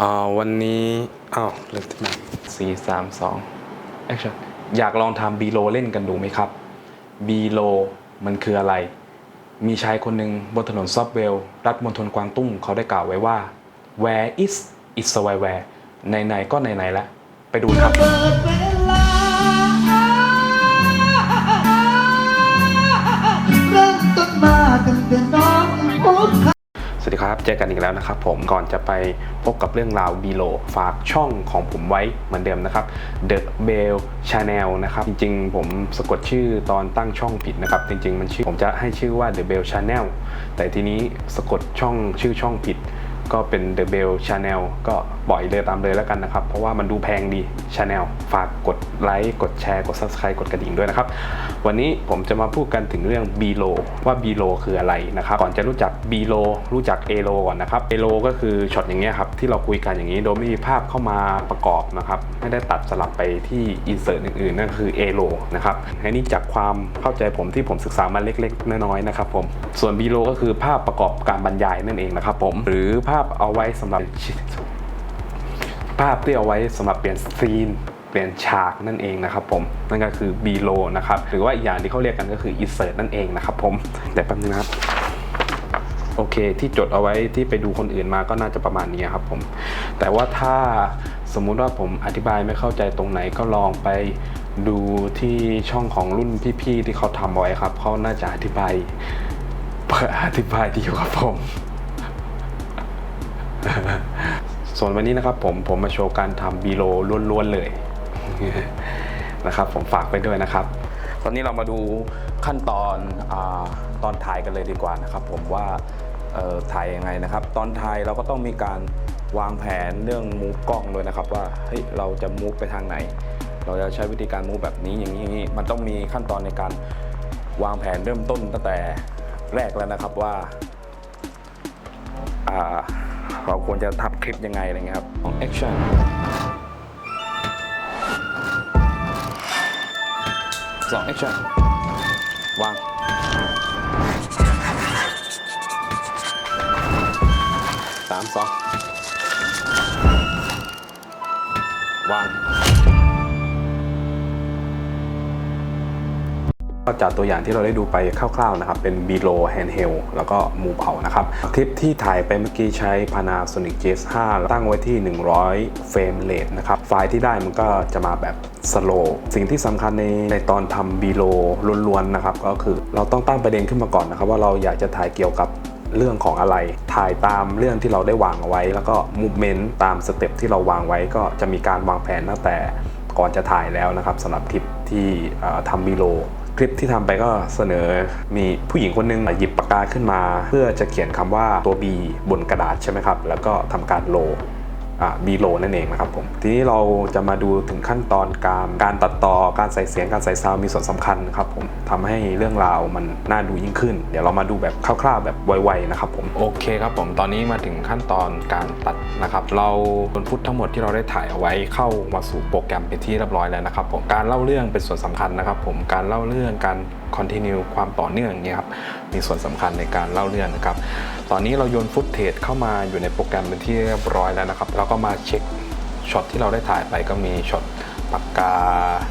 อ่าวันนี้อ้าวเริ่มที่ไหนสี่สามสองแอคชั่นอยากลองทำบีโลเล่นกันดูไหมครับบีโลมันคืออะไร มีชายคนหนึ่งบนถนนซอฟเวล รัฐมณฑลกวางตุ้งเขาได้กล่าวไว้ว่า where is is where ไหนๆก็ไหนๆแล้วไปดูครับ ครับ เจอกันอีกแล้วนะครับผมก่อนจะไปพบกับเรื่องราวบีโลฝากช่องของผมไว้เหมือนเดิมนะครับ The Bell Channel นะครับ จริงๆ ผมสะกดชื่อตอนตั้งช่องผิดนะครับ จริงๆ มันชื่อผมจะให้ชื่อว่า The Bell Channel แต่ทีนี้สะกดช่องชื่อช่องผิด ก็เป็น The Bell Channel ก็ปล่อยเลยตามเลยแล้วกันนะครับ เพราะว่ามันดูแพงดี Channel ฝากกดไลค์กดแชร์กด Subscribe กดกระดิ่งด้วยนะครับ วันนี้ผมจะมาพูดกันถึงเรื่อง B l o ว่า B l o คืออะไรนะครับ ก่อนจะรู้จัก B l o รู้จัก A l o ก่อนนะครับ A l o ก็คือช็อตอย่างเงี้ยครับที่เราคุยกันอย่างนี้โดยไม่มีภาพเข้ามาประกอบนะครับ ไม่ได้ตัดสลับไปที่ insert อื่นๆนั่นคือ A l o นะครับอันนี้จากความเข้าใจผมที่ผมศึกษามาเล็กๆน้อยๆนะครับผมส่วน B l o ก็คือภาพประกอบการบรรยายนั่นเองนะครับผมหรือภาพเอาไว้สำหรับภาพที่เอาไว้สำหรับเปลี่ยนซีน เปลี่ยนฉากนั่นเองนะครับผม นั่นก็คือ B l o นะครับ หรือว่าอีกอย่างที่เขาเรียกกันก็คือ insert นั่นเองนะครับผมเดี๋ยวแป๊บนึงนะครับโอเค ที่จดเอาไว้ที่ไปดูคนอื่นมาก็น่าจะประมาณนี้ครับผม แต่ว่าถ้าสมมุติว่าผมอธิบายไม่เข้าใจตรงไหนก็ลองไปดูที่ช่องของรุ่นพี่ๆที่เขาทำไว้ครับเขาน่าจะอธิบายอธิบายดีกว่าผม ส่วนวันนี้นะครับผมผมมาโชว์การทำบีโลล้วนๆเลยนะครับ ผมฝากไปด้วยนะครับ ตอนนี้เรามาดูขั้นตอนอตอนถ่ายกันเลยดีกว่านะครับ ผมว่าถ่ายยังไงนะครับ ตอนถ่ายเราก็ต้องมีการวางแผนเรื่องมูฟกล้องด้วยนะครับ ว่าเฮ้ยเราจะมูฟไปทางไหน เราจะใช้วิธีการมูฟแบบนี้อย่างนี้อย่างนี้มันต้องมีขั้นตอนในการวางแผนเริ่มต้นตั้งแต่แรกแล้วนะครับว่าอ่า เราควรจะทับคลิปยังไงอะไรเงี้ยครับของ action สอง action วางสามสองวาง ก็จากตัวอย่างที่เราได้ดูไปคร่าวๆนะครับ เป็น b l o w handheld แล้วก็ move out นะครับ คลิปที่ถ่ายไปเมื่อกี้ใช้ Panasonic GS5 ตั้งไว้ที่ 100 เฟรมเรทนะครับ ไฟล์ที่ได้มันก็จะมาแบบ slow สิ่งที่สำคัญในในตอนทำ b l o w ล้วนๆนะครับ ก็คือเราต้องตั้งประเด็นขึ้นมาก่อนนะครับ ว่าเราอยากจะถ่ายเกี่ยวกับเรื่องของอะไร ถ่ายตามเรื่องที่เราได้วางเอาไว้ แล้วก็มูฟเมนต์ตามสเต็ปที่เราวางไว้ก็จะมีการวางแผนตั้งแต่ก่อนจะถ่ายแล้วนะครับสำหรับคลิปที่ทำบีโล คลิปที่ทำไปก็เสนอมีผู้หญิงคนหนึงหยิบปากกาขึ้นมา เพื่อจะเขียนคำว่าตัว B บนกระดาษใช่ไหมครับ แล้วก็ทำการโล บีโลนั่นเองนะครับผมทีนี้เราจะมาดูถึงขั้นตอนการการตัดต่อการใส่เสียงการใส่ซาวมีส่วนสำคัญนะครับผมทำให้เรื่องราวมันน่าดูยิ่งขึ้น เดี๋ยวเรามาดูแบบคร่าวๆแบบไวๆนะครับผมโอเคครับผมตอนนี้มาถึงขั้นตอนการตัดนะครับ เราบนฟุตทั้งหมดที่เราได้ถ่ายเอาไว้เข้ามาสู่โปรแกรมเป็นที่เรียบร้อยแล้วนะครับผมการเล่าเรื่องเป็นส่วนสำคัญนะครับ ผมการเล่าเรื่องการ continue ความต่อเนื่องอย่างเงี้ยครับมีส่วนสำคัญในการเล่าเรื่องนะครับ ตอนนี้เราโยนฟุตเทจเข้ามาอยู่ในโปรแกรมเป็นที่เรียบร้อยแล้วนะครับเราก็มาเช็คช็อตที่เราได้ถ่ายไปก็มีช็อตปากกา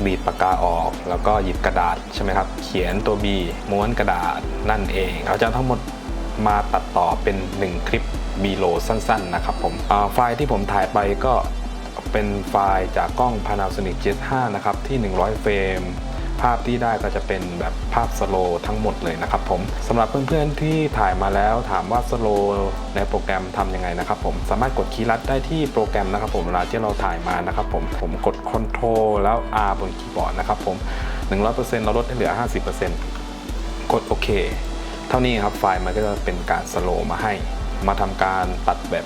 บีดปากกาออก แล้วก็หยิบกระดาษใช่ไหมครับ เขียนตัว B ม้วนกระดาษนั่นเอง เราจะทั้งหมดมาตัดต่อเป็น 1 คลิป B โลสั้นๆ นะครับผมไฟล์ที่ผมถ่ายไปก็เป็นไฟล์จากกล้อง Panasonic GS5 นะครับที่ 100 เฟรม ภาพที่ได้ก็จะเป็นแบบภาพสโลทั้งหมดเลยนะครับผมสำหรับเพื่อนๆที่ถ่ายมาแล้วถามว่าสโลในโปรแกรมทำยังไงนะครับผมสามารถกดคีย์ลัดได้ที่โปรแกรมนะครับผมเวลาที่เราถ่ายมานะครับผมผมกด Ctrl แล้ว R บนคีย์บอร์ดนะครับผม100%เราลดให้เหลือ 50%กดโอเค เท่านี้ครับไฟล์มันก็จะเป็นการสโลมาให้ มาทำการตัดแบบ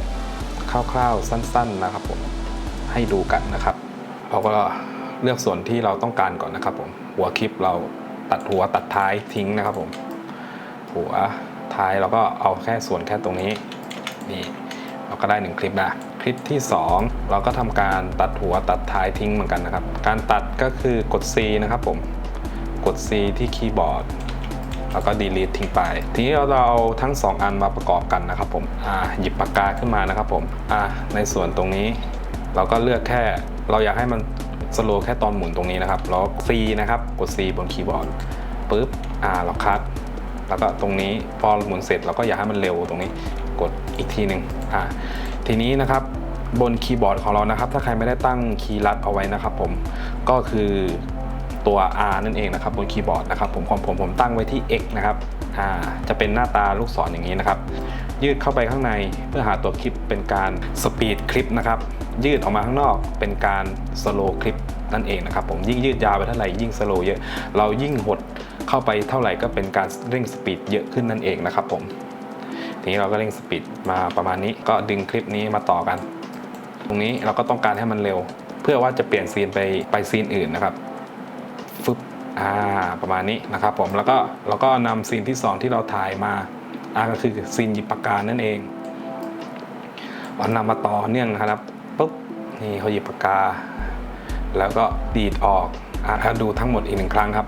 คร่าวๆสั้น ๆนะครับผมให้ดูกันนะครับเราก็ เลือกส่วนที่เราต้องการก่อนนะครับผมหัวคลิปเราตัดหัวตัดท้ายทิ้งนะครับผมหัวท้ายเราก็เอาแค่ส่วนแค่ตรงนี้นี่เราก็ได้หนึ่งคลิปนะคลิปที่ 2 เราก็ทำการตัดหัวตัดท้ายทิ้งเหมือนกันนะครับ การตัดก็คือกด C นะครับผมกด C ที่คีย์บอร์ดแล้วก็ delete ทิ้งไป ทีนี้เราเอาทั้ง 2 อันมาประกอบกันนะครับผมอ่าหยิบปากกาขึ้นมานะครับผมอ่าในส่วนตรงนี้ เราก็เลือกแค่เราอยากให้มัน สโลแค่ตอนหมุนตรงนี้นะครับ แล้ว C นะครับ กด C บนคีย์บอร์ดปุ๊บอ่าเราคัด แล้วก็ตรงนี้พอหมุนเสร็จเราก็อยากให้มันเร็วตรงนี้ กดอีกทีหนึ่งอ่าทีนี้นะครับบนคีย์บอร์ดของเรานะครับ ถ้าใครไม่ได้ตั้งคีย์ลัดเอาไว้นะครับผม ก็คือตัว R นั่นเองนะครับบนคีย์บอร์ดนะครับผมของผมผมตั้งไว้ที่ X นะครับอ่าจะเป็นหน้าตาลูกศรอย่างนี้นะครับ ยืดเข้าไปข้างในเพื่อหาตัวคลิปเป็นการสปีดคลิปนะครับ ยืดออกมาข้างนอกเป็นการสโลคลิป นั่นเองนะครับผมยิ่งยืดยาวไปเท่าไหร่ยิ่งสโลเยอะ เรายิ่งหดเข้าไปเท่าไหร่ก็เป็นการเร่งสปีดเยอะขึ้นนั่นเองนะครับผมทีนี้เราก็เร่งสปีดมาประมาณนี้ ก็ดึงคลิปนี้มาต่อกัน ตรงนี้เราก็ต้องการให้มันเร็ว เพื่อว่าจะเปลี่ยนซีนไปไปซีนอื่นนะครับฟึบอ่าประมาณนี้นะครับผมแล้วก็เราก็นำซีนที่สองที่เราถ่ายมาอ่าก็คือซีนหยิบปากกานั่นเองเรานำมาต่อเนื่องนะครับปุ๊บนี่เขาหยิบปากกา แล้วก็ดีดออกอ่าดูทั้งหมดอีกหนึ่งครั้งครับ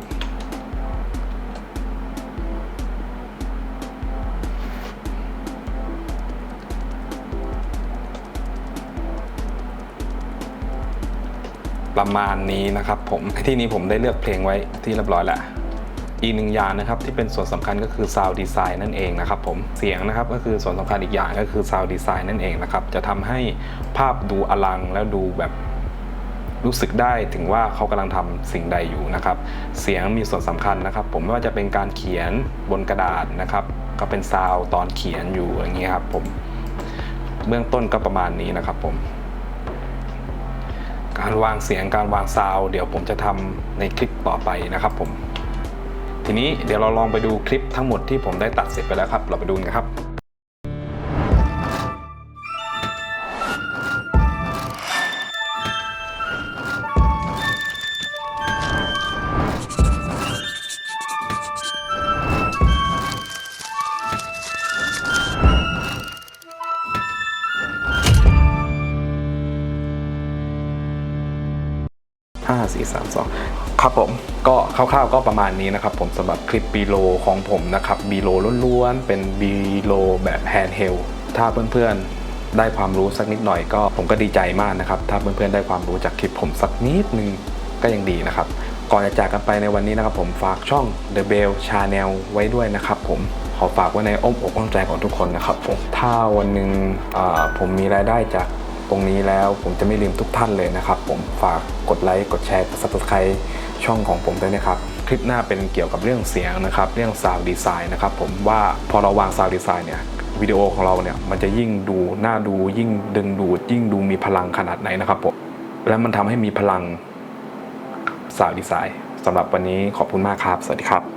ประมาณนี้นะครับผมที่นี้ผมได้เลือกเพลงไว้ที่เรียบร้อยแล้วอีกหนึ่งอย่างนะครับที่เป็นส่วนสำคัญก็คือ Sound Design นั่นเองนะครับผมเสียงนะครับก็คือส่วนสำคัญอีกอย่างก็คือ Sound Design นั่นเองนะครับจะทำให้ภาพดูอลังแล้วดูแบบ รู้สึกได้ถึงว่าเขากำลังทำสิ่งใดอยู่นะครับ เสียงมีส่วนสำคัญนะครับ ผมไม่ว่าจะเป็นการเขียนบนกระดาษนะครับ ก็เป็นซาวตอนเขียนอยู่อย่างนี้ยครับผมเบื้องต้นก็ประมาณนี้นะครับผม การวางเสียงการวางซาวเดี๋ยวผมจะทำในคลิปต่อไปนะครับผมทีนี้เดี๋ยวเราลองไปดูคลิปทั้งหมดที่ผมได้ตัดเสร็จไปแล้วครับ เราไปดูกันครับ ห้าสี่สามสองครับผมก็คร่าวๆก็ประมาณนี้นะครับผมสำหรับคลิปบีโลของผมนะครับบีโลล้วนๆ เป็นบีโลแบบแฮนด์เฮลถ้าเพื่อนๆ ได้ความรู้สักนิดหน่อยก็ผมก็ดีใจมากนะครับ ถ้าเพื่อนๆ ได้ความรู้จากคลิปผมสักนิดนึงก็ยังดีนะครับ ก่อนจะจากกันไปในวันนี้นะครับผมฝากช่อง The Bell Channel ไว้ด้วยนะครับผมขอฝากไว้ในอ้อมอกอ้อมใจของทุกคนนะครับผมถ้าวันหนึ่งผมมีรายได้จาก ตรงนี้แล้วผมจะไม่ลืมทุกท่านเลยนะครับ ผมฝากกดไลค์กดแชร์กด subscribe ช่องของผมด้วยนะครับ คลิปหน้าเป็นเกี่ยวกับเรื่องเสียงนะครับ เรื่อง sound design นะครับผมว่าพอเราวาง sound design เนี่ยวิดีโอของเราเนี่ยมันจะยิ่งดูน่าดูยิ่งดึงดูดยิ่งดูมีพลังขนาดไหนนะครับผมและมันทำให้มีพลัง sound design สำหรับวันนี้ขอบคุณมากครับ สวัสดีครับ